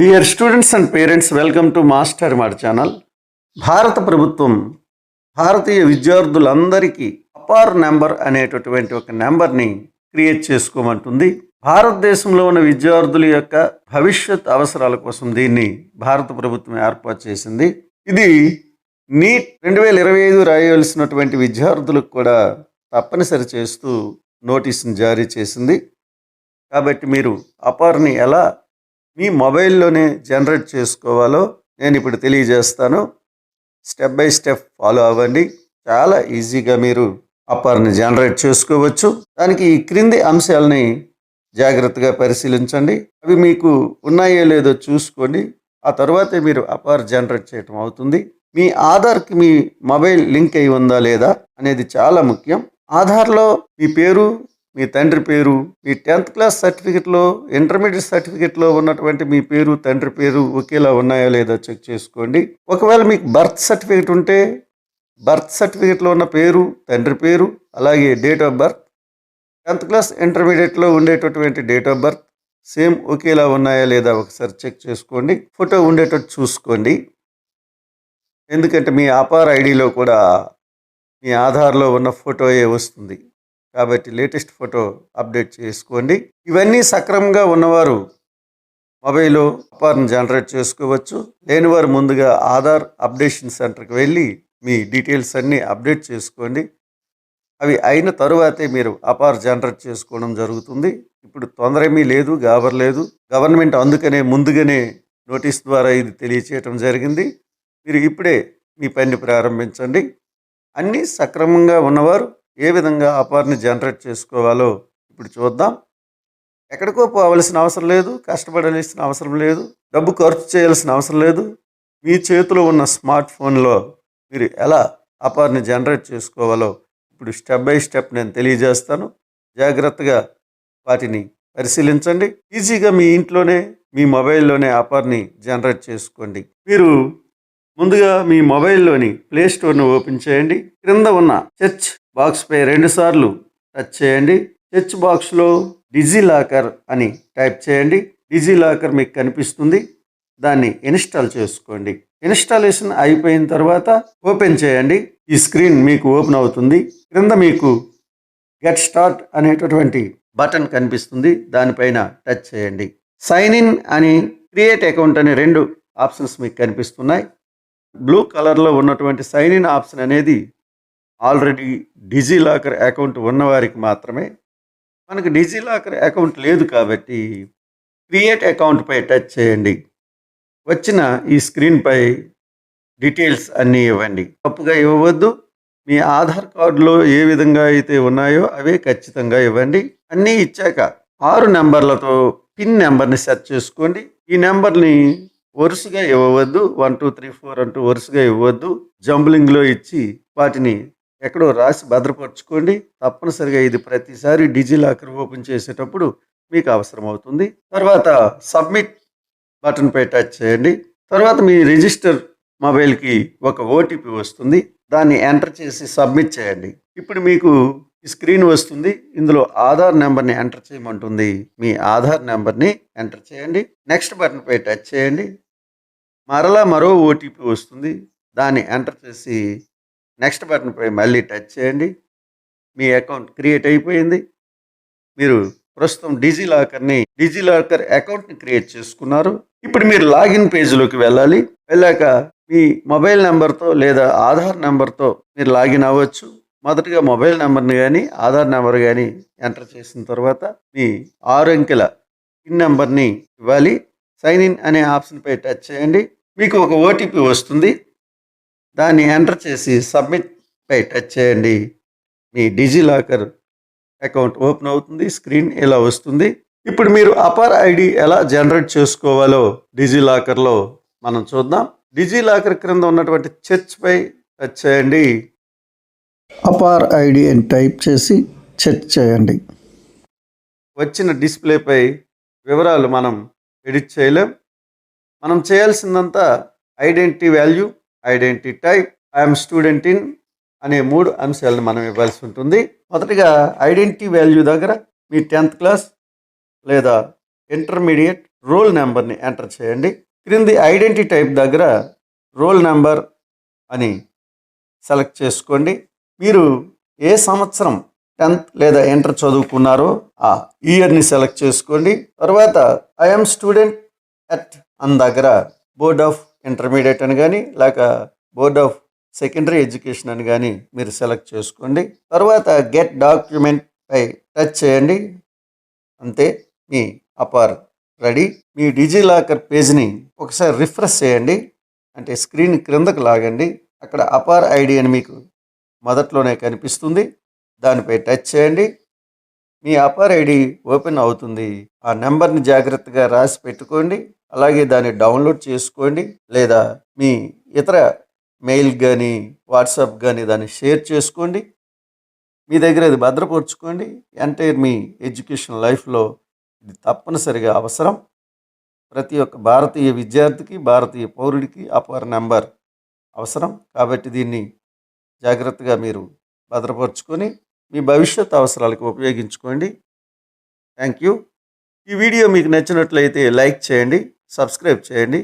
Dear students and parents welcome to master మార్ channel భారత ప్రభుత్వం భారతీయ విద్యార్థులందరికీ అపార్ నెంబర్ అనేటటువంటి ఒక నెంబర్ని క్రియేట్ చేసుకోమంటుంది. భారతదేశంలో ఉన్న విద్యార్థుల యొక్క భవిష్యత్ అవసరాల కోసం దీన్ని భారత ప్రభుత్వం ఏర్పాటు చేసింది. ఇది నీట్ రెండు వేల ఇరవై ఐదు రాయవలసినటువంటి విద్యార్థులకు కూడా తప్పనిసరి చేస్తూ నోటీసును జారీ చేసింది. కాబట్టి మీరు అపార్ని ఎలా మీ మొబైల్లోనే జనరేట్ చేసుకోవాలో నేను ఇప్పుడు తెలియజేస్తాను. స్టెప్ బై స్టెప్ ఫాలో అవ్వండి. చాలా ఈజీగా మీరు అప్పర్ని జనరేట్ చేసుకోవచ్చు. దానికి ఈ క్రింది అంశాలని జాగ్రత్తగా పరిశీలించండి. అవి మీకు ఉన్నాయో లేదో చూసుకోండి. ఆ తర్వాతే మీరు అపార్ జనరేట్ చేయటం అవుతుంది. మీ ఆధార్కి మీ మొబైల్ లింక్ అయి ఉందా లేదా అనేది చాలా ముఖ్యం. ఆధార్లో మీ పేరు మీ తండ్రి పేరు మీ టెన్త్ క్లాస్ సర్టిఫికెట్లో ఇంటర్మీడియట్ సర్టిఫికెట్లో ఉన్నటువంటి మీ పేరు తండ్రి పేరు ఒకేలా ఉన్నాయో లేదో చెక్ చేసుకోండి. ఒకవేళ మీకు బర్త్ సర్టిఫికెట్ ఉంటే బర్త్ సర్టిఫికెట్లో ఉన్న పేరు తండ్రి పేరు అలాగే date of birth tenth class ఇంటర్మీడియట్లో ఉండేటటువంటి డేట్ ఆఫ్ బర్త్ సేమ్ ఒకేలా ఉన్నాయా లేదా ఒకసారి చెక్ చేసుకోండి. ఫోటో ఉండేటట్టు చూసుకోండి. ఎందుకంటే మీ అపార్ ఐడిలో కూడా మీ ఆధార్లో ఉన్న ఫోటోయే వస్తుంది. కాబట్టి లేటెస్ట్ ఫోటో అప్డేట్ చేసుకోండి. ఇవన్నీ సక్రమంగా ఉన్నవారు మొబైల్లో అపార్ని జనరేట్ చేసుకోవచ్చు. లేనివారు ముందుగా ఆధార్ అప్డేషన్ సెంటర్కి వెళ్ళి మీ డీటెయిల్స్ అన్నీ అప్డేట్ చేసుకోండి. అవి అయిన తరువాతే మీరు అపార్ జనరేట్ చేసుకోవడం జరుగుతుంది. ఇప్పుడు తొందర ఏమీ లేదు గాబర్లేదు గవర్నమెంట్ అందుకనే ముందుగానే నోటీస్ ద్వారా ఇది తెలియచేయటం జరిగింది. మీరు ఇప్పుడే మీ పని ప్రారంభించండి. అన్నీ సక్రమంగా ఉన్నవారు ఏ విధంగా అపార్ని జనరేట్ చేసుకోవాలో ఇప్పుడు చూద్దాం. ఎక్కడికో పోవలసిన అవసరం లేదు కష్టపడాల్సిన అవసరం లేదు డబ్బు ఖర్చు చేయాల్సిన అవసరం లేదు. మీ చేతిలో ఉన్న స్మార్ట్ ఫోన్లో మీరు ఎలా అపార్ని జనరేట్ చేసుకోవాలో ఇప్పుడు స్టెప్ బై స్టెప్ నేను తెలియజేస్తాను. జాగ్రత్తగా వాటిని పరిశీలించండి. ఈజీగా మీ ఇంట్లోనే మీ మొబైల్లోనే అపార్ని జనరేట్ చేసుకోండి. మీరు ముందుగా మీ మొబైల్లోని ప్లే స్టోర్ను ఓపెన్ చేయండి. క్రింద ఉన్న సెర్చ్ బాక్స్పై రెండుసార్లు టచ్ చేయండి. సెర్చ్ బాక్స్లో డిజీ లాకర్ అని టైప్ చేయండి. డిజీ లాకర్ మీకు కనిపిస్తుంది. దాన్ని ఇన్స్టాల్ చేసుకోండి. ఇన్స్టాలేషన్ అయిపోయిన తర్వాత ఓపెన్ చేయండి. ఈ స్క్రీన్ మీకు ఓపెన్ అవుతుంది. క్రింద మీకు గెట్ స్టార్ట్ అనేటటువంటి బటన్ కనిపిస్తుంది. దానిపైన టచ్ చేయండి. సైన్ ఇన్ అని క్రియేట్ అకౌంట్ అనే రెండు ఆప్షన్స్ మీకు కనిపిస్తున్నాయి. బ్లూ కలర్లో ఉన్నటువంటి సైన్ ఇన్ ఆప్షన్ అనేది ఆల్రెడీ డిజీ లాకర్ అకౌంట్ ఉన్నవారికి మాత్రమే మనకు డిజీ లాకర్ అకౌంట్ లేదు కాబట్టి క్రియేట్ అకౌంట్పై టచ్ చేయండి. వచ్చిన ఈ స్క్రీన్పై డీటెయిల్స్ అన్నీ ఇవ్వండి. తప్పుగా ఇవ్వవద్దు. మీ ఆధార్ కార్డులో ఏ విధంగా అయితే ఉన్నాయో అవే ఖచ్చితంగా ఇవ్వండి. అన్నీ ఇచ్చాక ఆరు నెంబర్లతో పిన్ నెంబర్ని సెట్ చేసుకోండి. ఈ నెంబర్ని వరుసగా ఇవ్వవద్దు. వన్ టూ త్రీ ఫోర్ అంటూ వరుసగా ఇవ్వద్దు జంబ్లింగ్లో ఇచ్చి వాటిని ఎక్కడో రాసి భద్రపరచుకోండి. తప్పనిసరిగా ఇది ప్రతిసారి డిజిలాకర్ ఓపెన్ చేసేటప్పుడు మీకు అవసరం అవుతుంది తర్వాత సబ్మిట్ బటన్పై టచ్ చేయండి. తర్వాత మీ రిజిస్టర్ మొబైల్కి ఒక ఓటీపీ వస్తుంది. దాన్ని ఎంటర్ చేసి సబ్మిట్ చేయండి. ఇప్పుడు మీకు ఈ స్క్రీన్ వస్తుంది. ఇందులో ఆధార్ నెంబర్ని ఎంటర్ చేయమంటుంది. మీ ఆధార్ నెంబర్ని ఎంటర్ చేయండి. నెక్స్ట్ బటన్పై టచ్ చేయండి. మరలా మరో ఓటీపీ వస్తుంది. దాన్ని ఎంటర్ చేసి నెక్స్ట్ బటన్పై మళ్ళీ టచ్ చేయండి. మీ అకౌంట్ క్రియేట్ అయిపోయింది. మీరు ప్రస్తుతం డిజిలాకర్ని డిజిలాకర్ అకౌంట్ని క్రియేట్ చేసుకున్నారు. ఇప్పుడు మీరు లాగిన్ పేజ్లోకి వెళ్ళాలి. వెళ్ళాక మీ మొబైల్ నెంబర్తో లేదా ఆధార్ నెంబర్తో మీరు లాగిన్ అవ్వచ్చు. మొదటగా మొబైల్ నెంబర్ని కానీ ఆధార్ నెంబర్ కానీ ఎంటర్ చేసిన తర్వాత మీ ఆరు అంకెల పిన్ నెంబర్ని ఇవ్వాలి. సైన్ ఇన్ అనే ఆప్షన్పై టచ్ చేయండి. మీకు ఒక ఓటీపీ వస్తుంది. దాన్ని ఎంటర్ చేసి సబ్మిట్ పై టచ్ చేయండి. మీ డిజిలాకర్ అకౌంట్ ఓపెన్ అవుతుంది స్క్రీన్ ఇలా వస్తుంది. ఇప్పుడు మీరు అపార్ ఐడి ఎలా జనరేట్ చేసుకోవాలో డిజిలాకర్లో మనం చూద్దాం. డిజిలాకర్ క్రింద ఉన్నటువంటి చర్చ్ పై టచ్ చేయండి. అపార్ ఐడి అని టైప్ చేసి చెక్ చేయండి. వచ్చిన డిస్ప్లేపై వివరాలు మనం ఎడిట్ చేయలేం. మనం చేయాల్సిందంతా identity value identity type I'm student in అనే మూడు అంశాలను మనం ఇవ్వాల్సి ఉంటుంది. మొదటిగా ఐడెంటిటీ వాల్యూ దగ్గర మీ టెన్త్ క్లాస్ లేదా ఇంటర్మీడియట్ రోల్ నెంబర్ని ఎంటర్ చేయండి. క్రింది ఐడెంటిటీ టైప్ దగ్గర రోల్ నెంబర్ అని సెలెక్ట్ చేసుకోండి. మీరు ఏ సంవత్సరం టెన్త్ లేదా ఇంటర్ చదువుకున్నారో ఆ ఇయర్ని సెలెక్ట్ చేసుకోండి. తర్వాత ఐఎమ్ స్టూడెంట్ అట్ అన్ దగ్గర బోర్డ్ ఆఫ్ ఇంటర్మీడియట్ అని కానీ లేక బోర్డ్ ఆఫ్ సెకండరీ ఎడ్యుకేషన్ అని కానీ మీరు సెలెక్ట్ చేసుకోండి. తర్వాత గెట్ డాక్యుమెంట్ పై టచ్ చేయండి. అంతే మీ అపార్ రెడీ. మీ డిజిలాకర్ పేజ్ని ఒకసారి రిఫ్రెష్ చేయండి. అంటే స్క్రీన్ క్రిందకు లాగండి. అక్కడ అపార్ ఐడి అని మీకు మొదట్లోనే కనిపిస్తుంది. దానిపై టచ్ చేయండి. మీ అపార్ ఐడి ఓపెన్ అవుతుంది. ఆ నెంబర్ని జాగ్రత్తగా రాసి పెట్టుకోండి. అలాగే దాన్ని డౌన్లోడ్ చేసుకోండి. లేదా మీ ఇతర మెయిల్ కానీ వాట్సాప్ కానీ దాన్ని షేర్ చేసుకోండి. మీ దగ్గర అది భద్రపరుచుకోండి. ఎంటైర్ మీ ఎడ్యుకేషన్ లైఫ్లో ఇది తప్పనిసరిగా అవసరం. ప్రతి ఒక్క భారతీయ విద్యార్థికి భారతీయ పౌరుడికి అపార్ నెంబర్ అవసరం. కాబట్టి దీన్ని జాగ్రత్తగా మీరు భద్రపరుచుకొని మీ భవిష్యత్ అవసరాలకు ఉపయోగించుకోండి. థ్యాంక్ యూ ఈ వీడియో మీకు నచ్చినట్లయితే లైక్ చేయండి సబ్స్క్రైబ్ చేయండి.